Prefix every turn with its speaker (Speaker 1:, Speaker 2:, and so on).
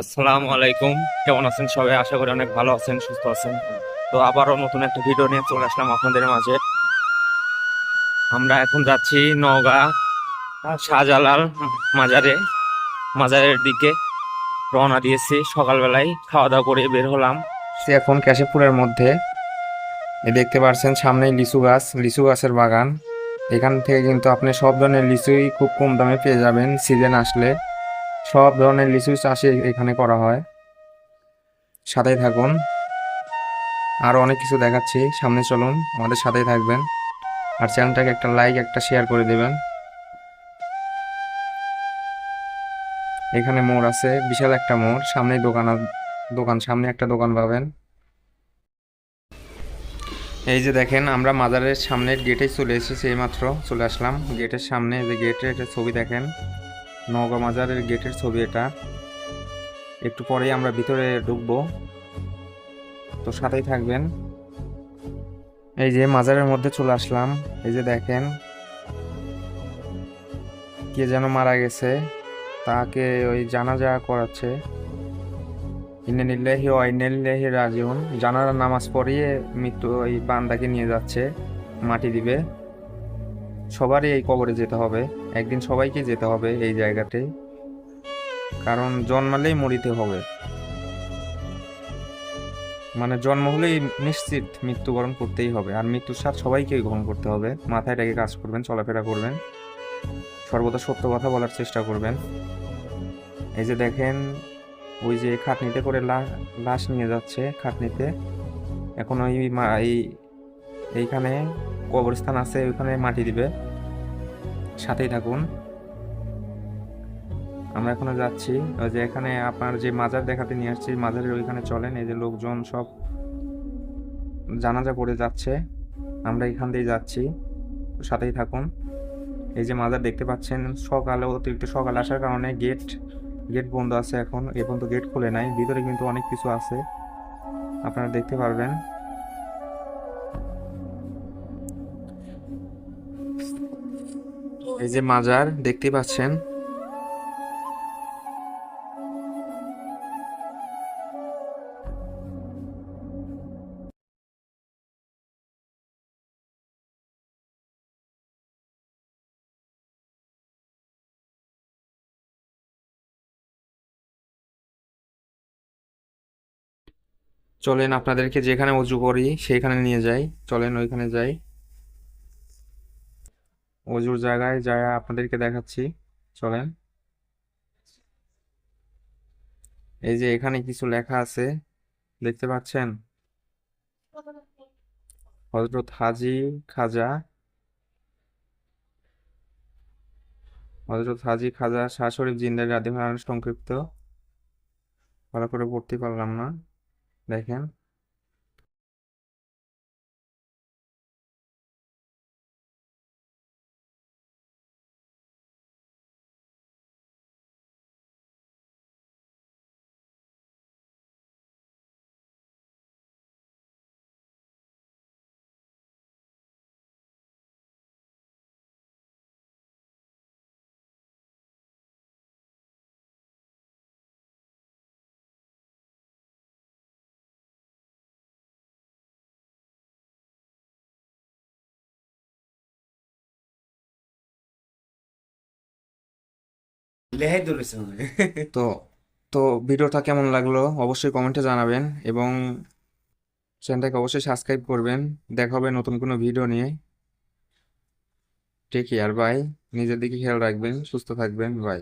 Speaker 1: আসসালামু আলাইকুম। কেমন আছেন সবাই? আশা করি অনেক ভালো আছেন, সুস্থ আছেন। তো আবারও নতুন একটা ভিডিও নিয়ে চলে আসলাম আপনাদের মাঝে। আমরা এখন যাচ্ছি নওগাঁ শাহজালাল মাজারে। মাজারের দিকে রওনা দিয়েছি। সকালবেলায় খাওয়া দাওয়া করে বের হলাম।
Speaker 2: সে এখন ক্যাশেপুরের মধ্যে। এ দেখতে পাচ্ছেন সামনেই লিচু গাছ, লিচু গাছের বাগান। এখান থেকে কিন্তু আপনি সব ধরনের লিচুই খুব কম দামে পেয়ে যাবেন সিজন আসলে। সব ধরনের লিচু চাষই এখানে করা হয়। সাথে থাকুন। আরও অনেক কিছু দেখাচ্ছি। সামনে চলুন, আমাদের সাথেই থাকবেন। আর চ্যানেলটাকে একটা লাইক, একটা শেয়ার করে দেবেন। এখানে মোড় আছে, বিশাল একটা মোড়। সামনেই দোকান দোকান, সামনে একটা দোকান পাবেন। এই যে দেখেন, আমরা মাজারের সামনের গেটে চলে এসেছি এইমাত্র। চলে আসলাম। গেটের সামনে যে গেটের ছবি দেখেন। নওগাঁ মাজারের গেটের ছবি এটা। একটু পরেই আমরা ভিতরে ঢুকবো। তো সাথেই থাকবেন। এই যে মাজারের মধ্যে চলে আসলাম। এই যে দেখেন। কে যেন মারা গেছে। তাকে ওই জানাজা করাচ্ছে। ইন্নালিল্লাহি ওয়া ইন্নালিল্লাহি রাজিউন। জানার নামাজ পড়িয়ে মৃত্যু ওই বান্দাকে নিয়ে যাচ্ছে। মাটি দিবে। সবারই এই কবরে যেতে হবে। একদিন সবাইকে যেতে হবে এই জায়গাতে। কারণ জন্মালেই মরিতে হবে। মানে জন্ম হলেই নিশ্চিত মৃত্যুবরণ করতেই হবে। আর মৃত্যুর স্বাদ সবাইকে গ্রহণ করতে হবে। মাথায় রেখে কাজ করবেন, চলাফেরা করবেন। সর্বদা সত্য কথা বলার চেষ্টা করবেন। এই যে দেখেন, ওই যে খাটনিতে করে লাশ নিয়ে যাচ্ছে, খাটনিতে। এখন ওই এইখানে কবরস্থান আছে, ওইখানে মাটি দিবে। সাথেই থাকুন। আমরা এখনও যাচ্ছি। ওই যে এখানে আপনার যে মাজার দেখাতে নিয়ে আসছি, মাজারের ওইখানে চলেন। এই যে লোকজন সব জানাজা পড়ে যাচ্ছে। আমরা এখান দিয়ে যাচ্ছি। সাথেই থাকুন। এই যে মাজার দেখতে পাচ্ছেন, সকালে, অতিরিক্ত সকাল আসার কারণে গেট গেট বন্ধ আছে এখন। এ পর্যন্ত গেট খুলে নাই। ভিতরে কিন্তু অনেক কিছু আছে। আপনারা দেখতে পারবেন। এই যে মাজার, দেখতে পাচ্ছেন? চলেন, আপনাদেরকে যেখানে উজু করি, সেইখানে নিয়ে যাই। চলেন, ওইখানে যাই। অজুর জায়গায় যায় আপনাদেরকে দেখাচ্ছি। চলেন। এই যে এখানে কিছু লেখা আছে, দেখতে পাচ্ছেন? হজরত হাজি খাজা। হজরত হাজি খাজা শাহ শরীফ জিন্দার রাদিফার সংক্ষিপ্ত। ভালো করে পড়তে পারলাম না। দেখেন।
Speaker 3: লেহাই ধরেছে।
Speaker 2: তো তো ভিডিওটা কেমন লাগল? অবশ্যই কমেন্টে জানাবেন এবং চ্যানেলটাকে অবশ্যই সাবস্ক্রাইব করবেন। দেখা হবে নতুন কোনো ভিডিও নিয়ে। টেক কেয়ার বাই নিজের দিকে খেয়াল রাখবেন, সুস্থ থাকবেন বাই